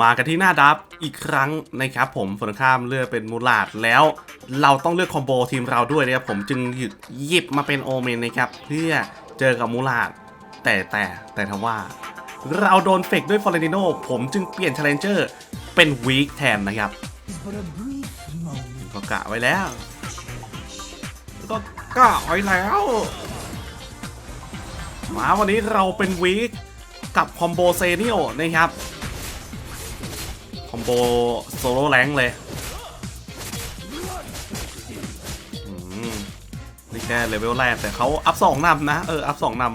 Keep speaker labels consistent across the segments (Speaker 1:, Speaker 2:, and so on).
Speaker 1: มากันที่หน้าดับอีกครั้งนะครับผมฝนข้ามเลือกเป็นมูลาดแล้วเราต้องเลือกคอมโบทีมเราด้วยนะครับผมจึงหยิบหยิบมาเป็นโอเมนนะครับเพื่อเจอกับมูลาดแต่แต่แต่ทว่า เราโดนเฟกด้วยฟอร์เรนติโนผมจึงเปลี่ยน Challenger เป็นวีคแทนนะครับก็กะไว้แล้วก็กะไว้แล้วมาวันนี้เราเป็นวีคกับคอมโบเซเนียลนะครับ โบโซโล่แรงเลยอืมนี่แค่เลเวลแรกแต่เขาอัพสองนำนะ เออ อัพสองนำ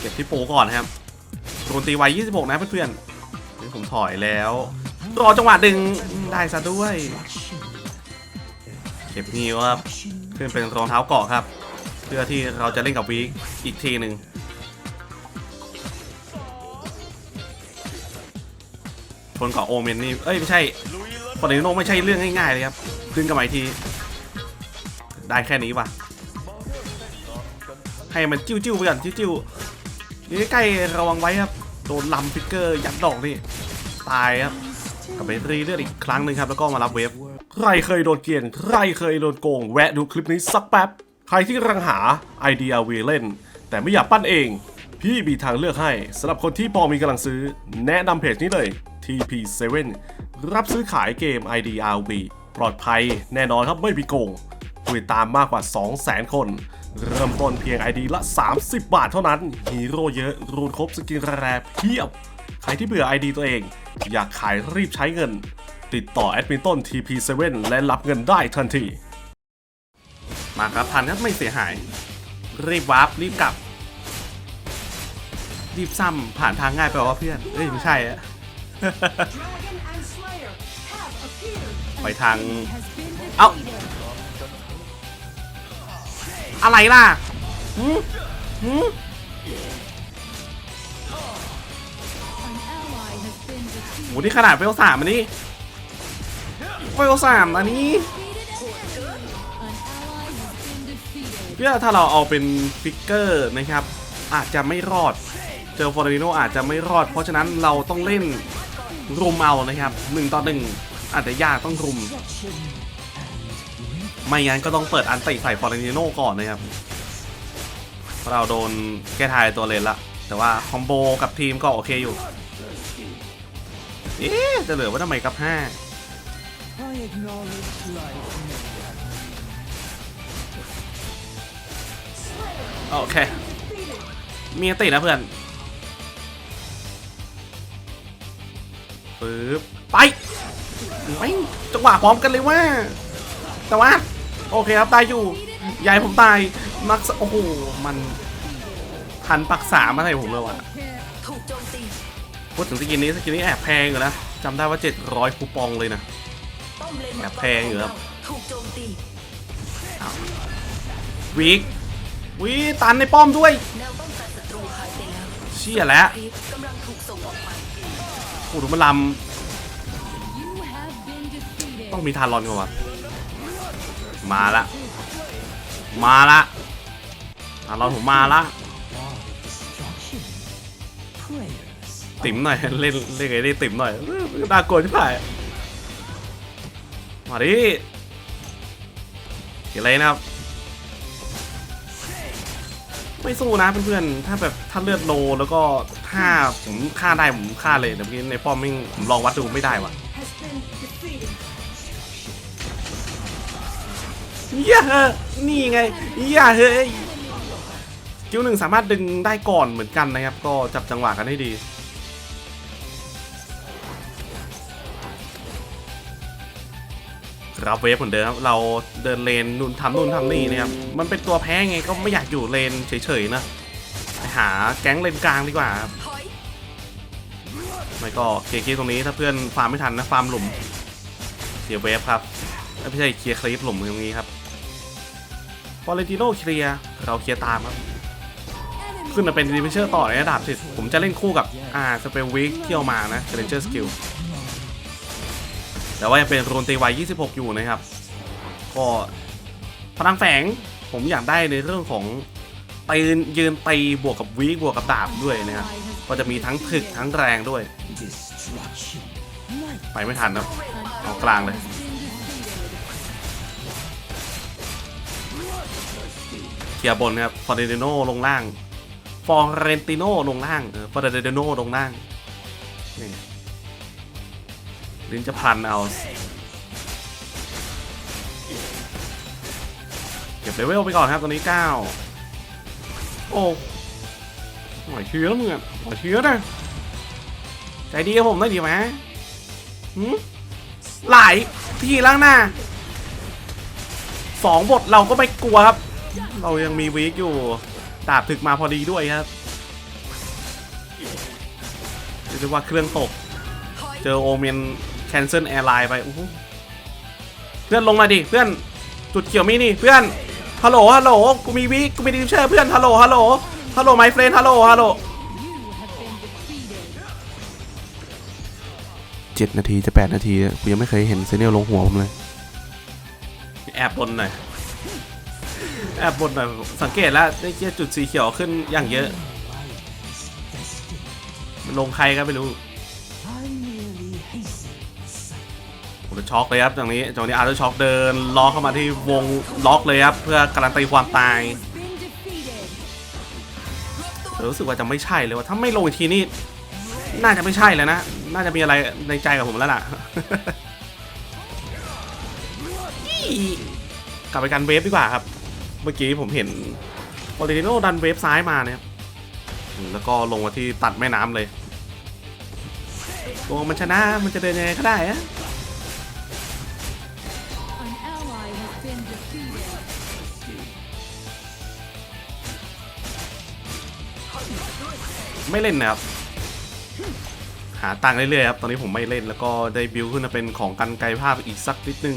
Speaker 1: เก็บที่ปูก่อนครับโดนตีไว26 นะเพื่อนๆนี่ผมถอยแล้ว รอจังหวะดึงได้ซะด้วย เก็บนิวครับขึ้นเป็นรองเท้าเกาะครับ เพื่อที่เราจะเล่นกับวีอีกทีหนึ่ง ชนเกาะโอเมนนี่ เอ้ย ไม่ใช่ฟอร์เนโนไม่ใช่เรื่องง่ายๆเลยครับดึงกันมาอีกที ได้แค่นี้ว่ะให้มันจิ้วจิ้วๆไปก่อนจิ้วจิ้วๆนี่ใกล้ระวังไว้ครับ โดนลำฟิกเกอร์ยัดดอกนี่ ตายครับกลับไปรีเลือดอีกครั้งหนึ่งครับ แล้วก็มารับเวฟ ใครเคยโดนเกียน ใครเคยโดนโกง แวะดูคลิปนี้สักแป๊บ ใครที่กำลังหา IDRV เล่น แต่ไม่อยากปั้นเอง พี่มีทางเลือกให้สำหรับคนที่พอมีกำลังซื้อ แนะนำเพจนี้เลย TP7 รับซื้อขายเกม IDRV ปลอดภัยแน่นอนครับไม่มีโกงผู้ติดตามมากกว่า 200,000 คน เริ่มต้นเพียง ID ละ 30 บาทเท่านั้น ฮีโร่เยอะ รูนครบสกินแรร์เพียบ ใครที่เบื่อ ID ตัวเอง อยากขายรีบใช้เงิน ติดต่อแอดมินต้น TP7 และรับเงินได้ทันที มาครับทันครับไม่เสียหาย รีบวาร์ปรีบกลับ รีบซ้ำผ่านทางง่ายไปว่าเพื่อน เอ้ย ไม่ใช่อะ ไปทาง เอ้า อะไรล่ะหืมหืมโหนี่ขนาดเวลสามอันนี้เวลสามอันนี้เพื่อถ้าเราเอาเป็นฟิกเกอร์นะครับ อาจจะไม่รอด เจอฟอร์ดิโนอาจจะไม่รอด เพราะฉะนั้นเราต้องเล่น รุมเอานะครับหนึ่งต่อหนึ่งอาจจะยากต้องรุม ไม่งั้นก็ต้องเปิดอันติใส่ฟอร์ดิโนก่อนนะครับ เราโดนแก้ทายตัวเลนละ แต่ว่าคอมโบกับทีมก็โอเคอยู่ เอ๊ะจะเหลือว่าทำไมกับห้าโอเค มีตินะเพื่อน ปึ๊บไปไม่จังหวะพร้อมกันเลยว่า แต่ว่า โอเคครับได้อยู่ยายผมตายมักโอ้โหมันทันปักษามาใส่ผมเลยว่ะพูดถึงสกินนี้สกินนี้แอบแพงอยู่นะจำได้ว่า 700คูปองเลยนะแอบแพงอยู่ครับ
Speaker 2: ถูกโจมตี
Speaker 1: วิกวิตันในป้อมด้วย เชี่ยแล้ว โอ้โหดูมันลำต้องมีทารอนก่อนวะมาละ มาละทารอนผมมาละติ๋มหน่อยเล่นเล่นไงได้ติ๋มหน่อยน่ากลัวที่ผ่ายมาดิเกี่ยวอะไรนะครับ ไม่สู้นะเพื่อนๆถ้าแบบถ้าเลือดโลแล้วก็ ถ้าผมฆ่าได้ผมฆ่าเลยแต่เมื่อกี้ในป้อมไม่งผมลองวัดดูไม่ได้ว่ะ
Speaker 2: Has been defeated.
Speaker 1: เย้นี่ไงเย้เฮ้ยคิวหนึ่งสามารถดึงได้ก่อนเหมือนกันนะครับ ก็จับจังหวะกันให้ดีรับเวฟเหมือนเดิมครับ เราเดินเลนนู่นทำนู่นทำนี่นะครับ มันเป็นตัวแพ้ไงก็ไม่อยากอยู่เลนเฉยๆนะ หาแก๊งเลนกลางดีกว่าครับไม่ก็เคลียร์คลิปตรงนี้ถ้าเพื่อนฟาร์มไม่ทันนะฟาร์มหลุมเสียเวฟครับไม่ใช่เคลียร์คลิปหลุมตรงนี้ครับฟอเรนติโนเคลียร์เราเคลียร์ตามครับ ขึ้นมาเป็นดีเพเชอร์ต่อในระดับสิผมจะเล่นคู่กับอ่าสเปลวิกที่เอามานะเ h นเจอร์สกิลแต่ว่ายังเป็นโรนตีไว26 อยู่นะครับ ก็พลังแฝงผมอยากได้ในเรื่องของ ตีนยืนตีบวกกับวีบวกกับดาบด้วยนะครับก็จะมีทั้งถึกทั้งแรงด้วย ไปไม่ทันนะเอากลางเลยเคลียร์บนครับฟอร์เรนติโนลงล่าง ฟอร์เรนติโนลงล่างเออฟอร์เรนติโนลงล่างนี่ลิ้นจะพันเอาเก็บเลเวลไปก่อนครับตอนนี้ 9 โอ้หน่อยเชื้อมึงอะหน่อยเชื้อนะใจดีกับผมได้ดีไหมหืมหลายทีล้างหน้าสองบทเราก็ไม่กลัวครับ เรายังมีวีคอยู่ดาบถึกมาพอดีด้วยครับเรียกว่าเครื่องตก เจอโอเมนแคนเซิลแอร์ไลน์ไปเพื่อนลงมาดิ เพื่อนจุดเขียวมีนี่ เพื่อน ฮัลโหล ฮัลโหล กูมีวีคกูมีดิวเชอร์เพื่อน ฮัลโหล ฮัลโหล ฮัลโหลไมเฟรนฮัลโหล ฮัลโหลเจ็ดนาทีจะแปดนาทีกูยังไม่เคยเห็นเซเนียลลงหัวผมเลย แอบบนหน่อย แอบบนหน่อย สังเกตแล้วได้เกียจุดสีเขียวขึ้นอย่างเยอะมันลงใครก็ไม่รู้ ผมจะช็อกเลยครับตรงนี้ตรงนี้อาร์ตช็อกเดินล็อกเข้ามาที่วงล็อกเลยครับเพื่อการันตีความตายรู้สึกว่าจะไม่ใช่เลยว่าถ้าไม่ลงอีกทีนี่น่าจะไม่ใช่เลยนะ น่าจะมีอะไรในใจกับผมแล้วล่ะ กลับไปกันเวฟดีกว่าครับ เมื่อกี้ผมเห็นโอริจิโนดันเวฟซ้ายมาเนี่ยแล้วก็ลงมาที่ตัดแม่น้ำเลยตัวมันชนะมันจะเดินยังไงก็ได้อะ ไม่เล่นนะครับ หาตังค์เรื่อยๆครับ ตอนนี้ผมไม่เล่นแล้วก็ได้บิวขึ้นมาเป็นของกันไกลภาพอีกสักนิดนึง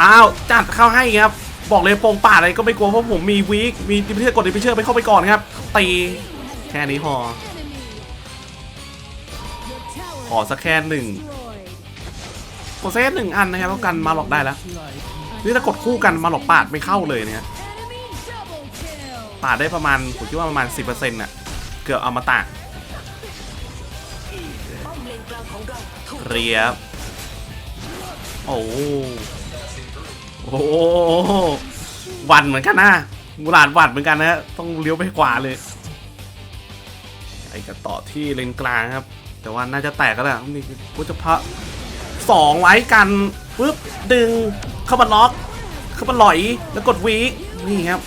Speaker 1: อ้าว จัดเข้าให้ครับ บอกเลยโปงป่าอะไรก็ไม่กลัวเพราะผมมีวีคมีดิพิเชอร์กดดิพิเชอร์ไปเข้าไปก่อนครับตีแค่นี้พอขอสักแค่หนึ่งกดเซตหนึ่งอันนะครับแล้วกันมาหลอกได้แล้ว นี่ถ้ากดคู่กันมาหลอกปาดไม่เข้าเลยเนี่ยปาดได้ประมาณผมคิดว่าประมาณ 10%น่ะเกือบเอามาตะ
Speaker 2: ป้อมเกลางของเรี
Speaker 1: ยร์โอ้โหวันเหมือนกันนะมูลาดวันเหมือนกันนะต้องเลี้ยวไปขวาเลยไอ้กันต่อที่เลนกลางครับ แต่ว่าน่าจะแตกก็แล้วนี่คือพุทธพระสองไว้กันปุ๊บดึง เข้ามาล็อก เข้ามาหลอย แล้วกดวีนี่ครับ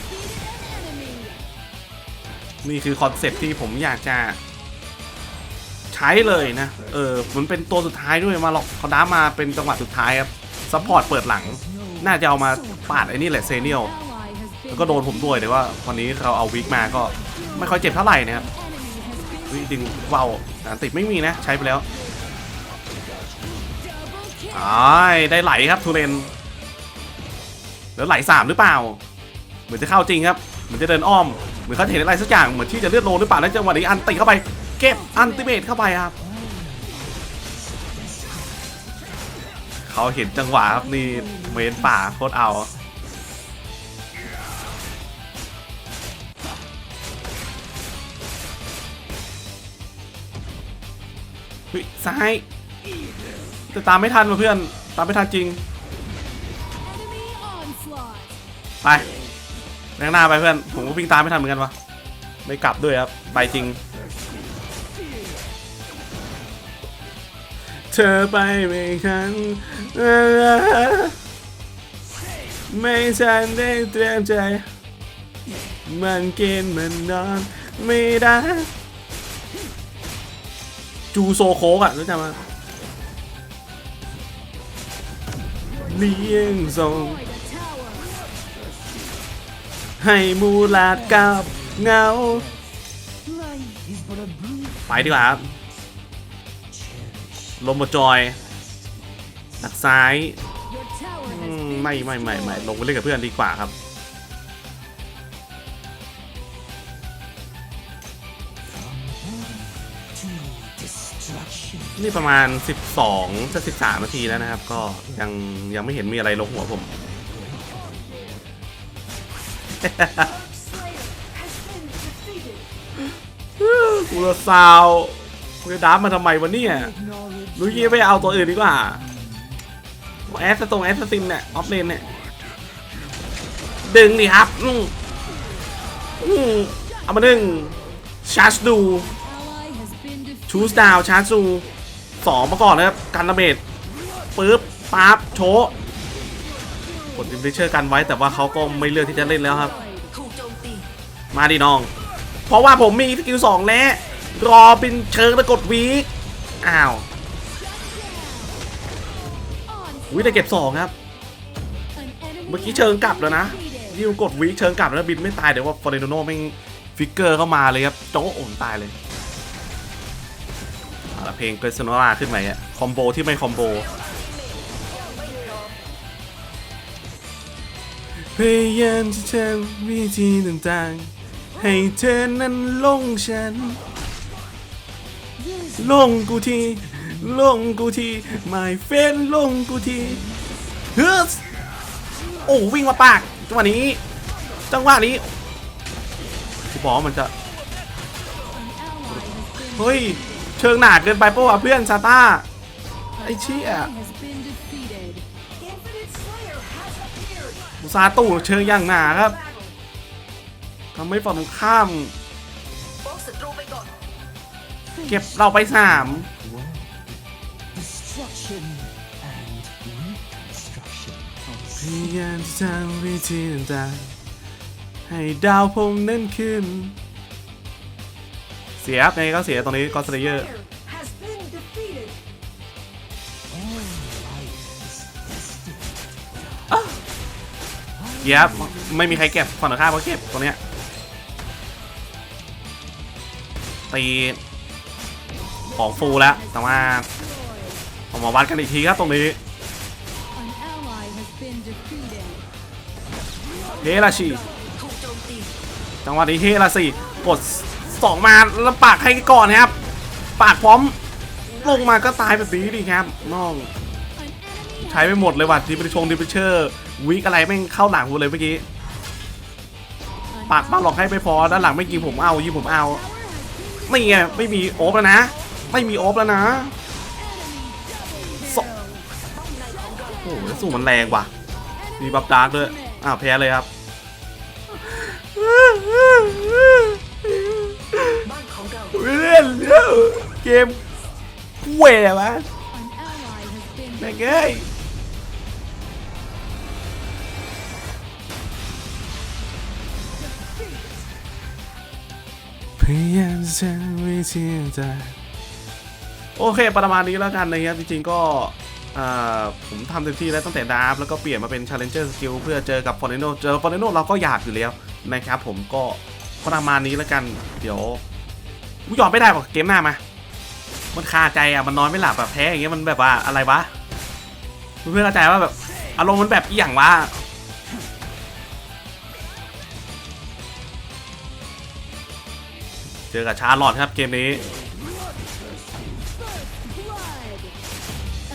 Speaker 1: นี่คือคอนเซ็ปต์ที่ผมอยากจะ ใช้เลยนะ เออ มันเป็นตัวสุดท้ายด้วยมาหรอกเขาด้ามาเป็นจังหวะสุดท้ายครับซัพพอร์ตเปิดหลัง น่าจะเอามาปาดไอ้นี่แหละเซเนียลแล้วก็โดนผมด้วยแต่ว่าวันนี้เราเอาวิกมาก็ไม่ค่อยเจ็บเท่าไหร่นะครับวิดึงเว้าต่ติดไม่มีนะ ใช้ไปแล้ว
Speaker 2: double kill.
Speaker 1: อ้ายได้ไหลครับทูเรน แล้วไหลสามหรือเปล่า เหมือนจะเข้าจริงครับเหมือนจะเดินอ้อม เหมือนเขาเห็นอะไรสักอย่างเหมือนที่จะเลือดโลหรือเปล่าแล้วจังหวะนี้อันติเข้าไปเก็บอันติเมตเข้าไปครับเขาเห็นจังหวะครับนี่เมนป่าโคตรเอาซ้ายแต่ตามไม่ทันว่ะเพื่อน ตามไม่ทันจริง ไปแรงหน้าไปเพื่อน ผมก็วิ่งตามไม่ทันเหมือนกันวะไม่กลับด้วยครับ ไปจริง เธอไปไม่ทันไม่ทันได้เตรียมใจ มันกินมันนอนไม่ได้ จูโซโคกอะรู้จักมั้ยเลี้ยงส่ง ให้มูลาดกับเงา ไปดีกว่าครับลมบจอยดักซ้ายไม่ไม่ไม่ไม่ลงไปเล่นกับเพื่อนดีกว่าครับ นี่ประมาณ 12จะ13 นาทีแล้วนะครับ ก็ยังยังไม่เห็นมีอะไรลงหัวผม กูจะซาวกูจะดับมาทำไมวะเนี่ยลุยยี่ไปเอาตัวอื่นดีกว่าแอสตรงแอสซินเนี่ยออฟเลนเนี่ยดึงดิครับอืมอืมเอามาดึงชาร์จดูชูสดาวชาร์จดูสองมาก่อนนะครับกันระเบิดปึ๊บปั๊บโชว์ กดดิมเชอร์กันไว้แต่ว่าเขาก็ไม่เลือกที่จะเล่นแล้วครับ มาดิน้อง เพราะว่าผมมีสกิลสองแล้วรอเป็นเชิงแล้วกดวีคอ้าววิแต่เก็บสองครับ เมื่อกี้เชิงกลับแล้วนะยิวกดวีคเชิงกลับแล้วบินไม่ตายเดี๋ยวว่าฟอร์เรนโน่แม่ฟิกเกอร์เข้ามาเลยครับโจ๊ะโอนตายเลยเอาละเพลงเกรซโนราขึ้นมาอะคอมโบที่ไม่คอมโบ พยายามจะทำวิธีต่างๆ ให้เธอนั้นลงฉัน ลงกูที ลงกูที my friend ลงกูทีเฮ้ยโอ้วิ่งมาปาก จังหวะนี้ จังหวะนี้กูบอกว่ามันจะ
Speaker 2: An ally has been
Speaker 1: เฮ้ย เชิงหนาเกินไปปะวะเพื่อนซาต้า ไอ้เชี่ย อุตสาตู่เชิงอย่างหนาครับทำให้ฝั่งตรงข้าม เก็บเราไปสามพยายามจะทำวิธีต่างๆให้ดาวผมนั้นขึ้น เสียไงก็เสียตรงนี้ก็สเลเยอร์ กียบไม่มีใครเก็บฝั่งตรงข้ามก็เก็บตรงเนี้ยตีของฟูลแล้วแต่ว่าออกมาวัดกันอีกทีครับตรงนี้เฮราชีจังหวะนี้เฮราชีกดสองมาแล้วปากให้ก่อนครับ ปากพร้อมลงมาก็ตายแบบนี้ดิครับน้อง ใช้ไปหมดเลยว่ะดิปชงดิปเชอร์ วิกอะไรแม่งเข้าหลังกูเลยเมื่อกี้ ปากบ้าหลอกให้ไม่พอด้านหลังไม่ยิงผมเอายิงผมเอาไม่ไงไม่มีโอ๊บแล้วนะ ไม่มีโอ๊บแล้วนะโอ้โหสู้มันแรงว่ะ มีบัฟดาร์กด้วย อ้าวแพ้เลยครับเล่นแล้วเกมเว่วะแม่งเอ้ย พยายามจะวิธีต่างโอเค ประมาณนี้แล้วกันนะครับจริงๆก็ผมทำเต็มที่แล้วตั้งแต่ดาร์ฟแล้วก็เปลี่ยนมาเป็น Challenger Skill เพื่อเจอกับฟอร์เนโนเจอฟอร์เนโนเราก็อยากอยู่แล้วนะครับผมก็ประมาณนี้แล้วกัน เดี๋ยวกูยอมไม่ได้บอกเกมหน้ามา มันคาใจอะมันนอนไม่หลับแบบแพ้อย่างเงี้ยมันแบบว่าอะไรวะเพื่อนเข้าใจว่าแบบอารมณ์มันแบบอีหย่างว่า อกับชาร์ลอตครับเกมนี้
Speaker 2: blood.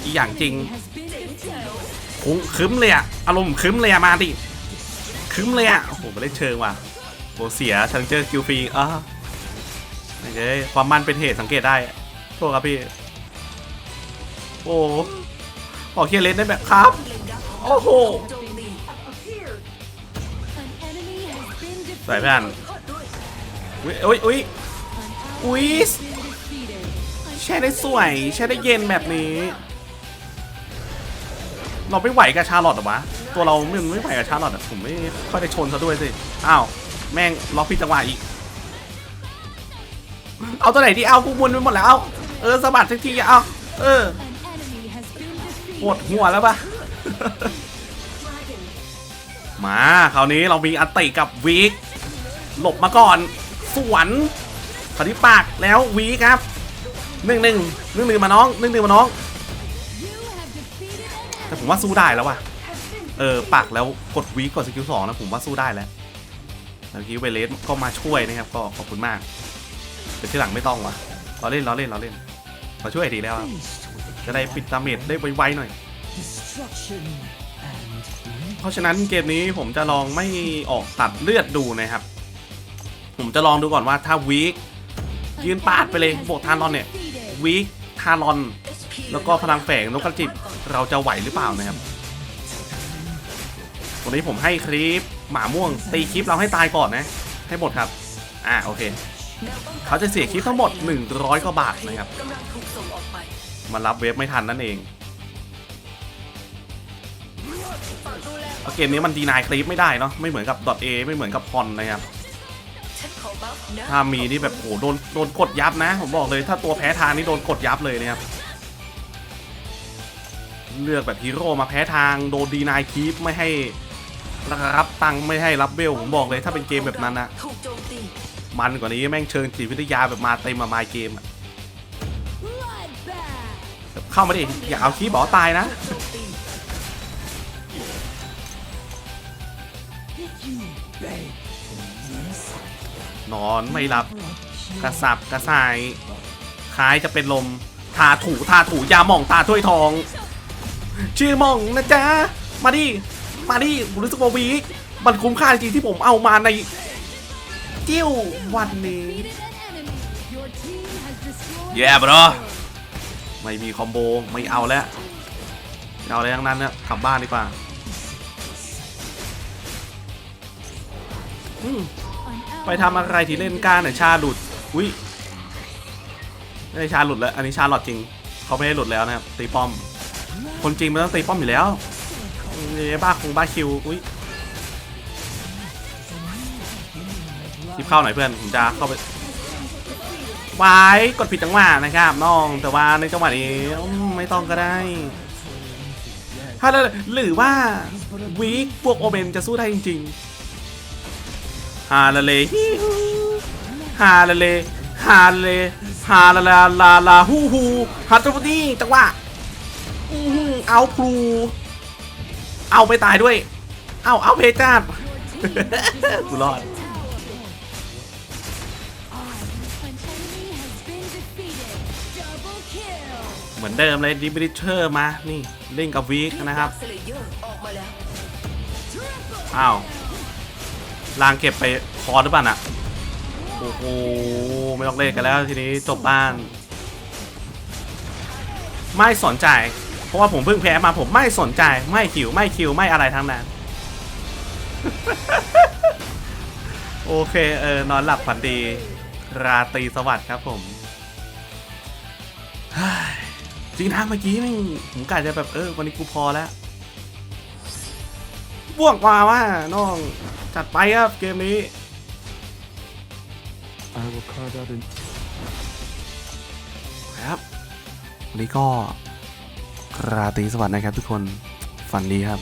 Speaker 1: อีหยังจริง
Speaker 2: Has been defeated.
Speaker 1: คงคึ้มเลยอะอารมณ์คึ้มเลยอะมาดิคึ้มเลยอะโอ้โหมาเล่นเชิงว่ะโหเสียทังเจอกิลฟรีอะไม่ใช่ความมันเป็นเหตุสังเกตได้โทษครับพี่ โอ้โหขอเคียร์เลนได้แบบครับ โอ้โหสวย
Speaker 2: defeated.
Speaker 1: เพื่อนอุ้ยอุ้ย อุ้ย
Speaker 2: An ally
Speaker 1: อุ๊ยแช่ได้สวย แช่ได้เย็นแบบนี้ เราไม่ไหวกับชาลอตหรอวะ ตัวเราไม่ไม่ไหวกับชาลอตอะผมไม่ค่อยได้ชนซะด้วยสิ อ้าว แม่งล็อกผิดจังหวะอีก เอาตัวไหนที่เอากูมุนไปหมดแล้วเอาเออสะบัดสักทีเอาเออปวดหัวแล้วปะมาคราวนี้เรามีอันติกับวีคหลบมาก่อน สวน อที่ปากแล้ววีคครับหนึ่งหนึ่งหนึ่งหนึ่งมาน้องหนึ่งหนึ่งมาน้อง แต่ผมว่าสู้ได้แล้วว่ะ เออปากแล้วกดวีกดสกิลสองนะผมว่าสู้ได้แล้วเมื่อกี้เวเลสก็มาช่วยนะครับ ก็ขอบคุณมาก แต่ที่หลังไม่ต้องวะเราเล่นเราเล่นเราเล่นมาช่วยดีแล้วจะได้ปิดดาเมจได้ไวๆหน่อย เพราะฉะนั้นเกมนี้ผมจะลองไม่ออกตัดเลือดดูนะครับ ผมจะลองดูก่อนว่าถ้าวีค ยืนปาดไปเลยบวกทานรอนเนี่ยวีทารอน แล้วก็พลังแฝงนกกระจิบเราจะไหวหรือเปล่านะครับวันนี้ผมให้คลิปหมาม่วง ตีคลิปเราให้ตายก่อนนะ ให้หมดครับ อ่าโอเค เขาจะเสียคลิปทั้งหมด 100กว่าบาทนะครับมารับเวฟไม่ทันนั่นเองเพราะเกมนี้มันดีนายคลิปไม่ได้เนาะไม่เหมือนกับ .a ไม่เหมือนกับพอนนะครับ ถ้ามีนี่แบบโหโดนโดนกดยับนะ ผมบอกเลยถ้าตัวแพ้ทางนี่โดนกดยับเลยนะครับเลือกแบบฮีโร่มาแพ้ทางโดนดีนายคีปไม่ให้รับตังค์ไม่ให้รับเบลผมบอกเลยถ้าเป็นเกมแบบนั้นนะ
Speaker 3: มั
Speaker 1: นกว่านี้แม่งเชิงจิตวิทยาแบบมาเต็มมาไมเกมเข้ามาดิอย่าเอาคีบอตายนะ นอนไม่รับกระสับกระส่ายคล้ายจะเป็นลมทาถูทาถูยาหม่องตาถ้วยทอง ชื่อหม่องนะจ๊ะ มาดิ มาดิผมรู้สึกว่าวีคมันคุ้มค่าจริงๆที่ผมเอามาในจิ้ววันนี้
Speaker 2: Defeated an enemy. Your team has destroyed.
Speaker 1: Yeah, bro.
Speaker 2: a tower.
Speaker 1: ไม่มีคอมโบไม่เอาแล้วไม่เอาอะไรทั้งนั้นนะกลับบ้านดีกว่า อืม
Speaker 2: An
Speaker 1: ไปทำอะไรที่เล่นก้านเนี่ยชาหลุด อุ้ยไม่ได้ชาหลุดแล้ว อันนี้ชาหลอดจริง เขาไม่ได้หลุดแล้วนะครับ ตีป้อม คนจริงมันต้องตีป้อมอยู่แล้วเนี่ยบ้าคงบ้าคิว อุ้ยคลิปเข้าหน่อยเพื่อน ผมจะเข้าไปวายกดผิดจังหวะนะครับน้อง แต่ว่าในจังหวะนี้ไม่ต้องก็ได้ถ้าแล้วหรือว่าวีคพวกโอเบนจะสู้ได้จริง ๆ ฮาลาเลฮิฮูฮาลาเลฮาลาเลฮาลาลาลาลาฮูฮูฮัตตุนี่จังหวะอื้อหือเอาพลูเอาไปตายด้วย เอาเอาเพจาดกูรอดเหมือนเดิมเลยดิบริเชอร์มา นี่ เล่นกับวีคนะครับ
Speaker 3: อร์ออกมาว
Speaker 1: ลางเก็บไปคอหรือเปล่าน่ะ โอ้โห ไม่ต้องเล่นกันแล้วทีนี้จบบ้าน ไม่สนใจ เพราะว่าผมเพิ่งแพ้มาผมไม่สนใจไม่คิวไม่คิวไม่อะไรทั้งนั้น โอเคเออนอนหลับฝันดี ราตรีสวัสดิ์ครับผมจริงนะเมื่อกี้ม่งผมกะจะแบบเออวันนี้กูพอแล้ว บวกมาว่าน้อง จัดไปครับเกมนี้
Speaker 4: I will carve out an
Speaker 1: ครับวันนี้ก็ราตรีสวัสดิ์นะครับทุกคนฝันดีครับ